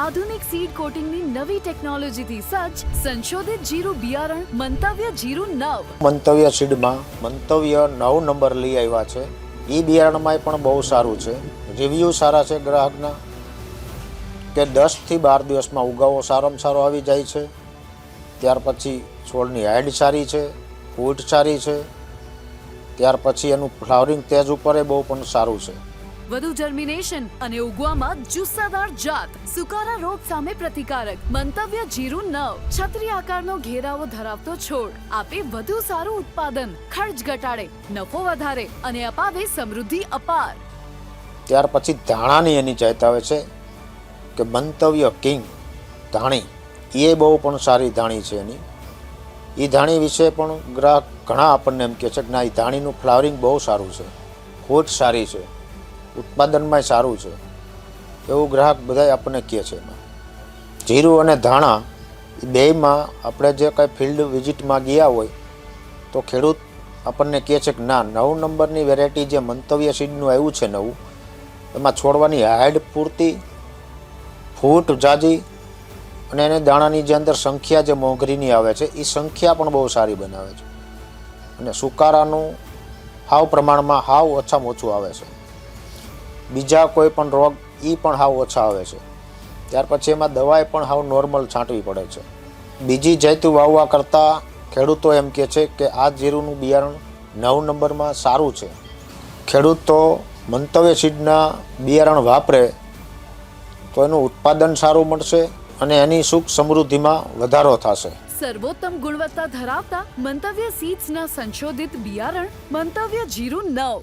આધુનિક સીડ કોટિંગની નવી ટેકનોલોજીથી સજ્જ, સંશોધિત જીરું બિયારણ, મંતવ્ય જીરું નવ. મંતવ્ય સીડમાં મંતવ્ય નવ નંબર લઈ આવ્યા છે. એ બિયારણમાં પણ બહુ સારું છે. રિવ્યૂ સારા છે ગ્રાહકના. કે દસથી બાર દિવસમાં ઉગાવો સારામાં સારો આવી જાય છે. ત્યાર પછી છોડની હાઈડ સારી છે, ફૂટ સારી છે. ત્યાર પછી એનું ફ્લાવરિંગ તેજ ઉપર એ બહુ પણ સારું છે. વધુ જર્મિનેશન અને ઉગવામાં જુસ્સાદાર જાત, સુકારા રોગ સામે પ્રતિકારક, મંતવ્ય જીરું નવ છત્રી આકારનો ઘેરાવો ધરાવતો છોડ, આપે વધુ સારું ઉત્પાદન, ખર્ચ ઘટાડે, નફો વધારે અને અપાવે સમૃદ્ધિ અપાર. ત્યાર પછી ધાણાની એની જાત આવે છે કે મંતવ્ય કિંગ, ધાણી. એ બહુ પણ સારી ધાણી છે એની. એ ધાણી વિશે પણ ગ્રાહક ઘણા આપણને એમ કહે છે કે ના એ ધાણીનું ફ્લાવરિંગ બહુ સારું છે. ફૂટ સારી છે. ઉત્પાદનમાંય સારું છે. એવું ગ્રાહક બધા આપણને કહે છે એમાં. જીરું અને ધાણા એ બેયમાં આપણે જે કાંઈ ફિલ્ડ વિઝિટમાં ગયા હોય, તો ખેડૂત આપણને કહે છે કે ના, નવ નંબરની વેરાયટી જે મંતવ્ય સીડનું આવ્યું છે નવું, એમાં છોડવાની હાઈડ પૂરતી, ફૂટ જાજી અને એને દાણાની જે અંદર સંખ્યા જે મોંઘરીની આવે છે એ સંખ્યા પણ બહુ સારી બનાવે છે. અને સુકારાનું હાવ પ્રમાણમાં હાવ ઓછામાં ઓછું આવે છે. બીજા કોઈ પણ રોગ એ પણ હાવ ઓછા આવે છે. ત્યાર પછી એમાં દવાએ પણ હાવ નોર્મલ છાંટવી પડે છે. બીજી જૈતું વાવવા કરતાં ખેડૂતો એમ કહે છે કે આ જીરુંનું બિયારણ નવ નંબરમાં સારું છે. ખેડૂતો મંતવ્ય સીડના બિયારણ વાપરે તો એનું ઉત્પાદન સારું મળશે અને એની સુખ સમૃદ્ધિમાં વધારો થશે. સર્વોત્તમ ગુણવત્તા ધરાવતા મંતવ્ય સીડ્સના સંશોધિત બિયારણ મંતવ્ય જીરું નવ.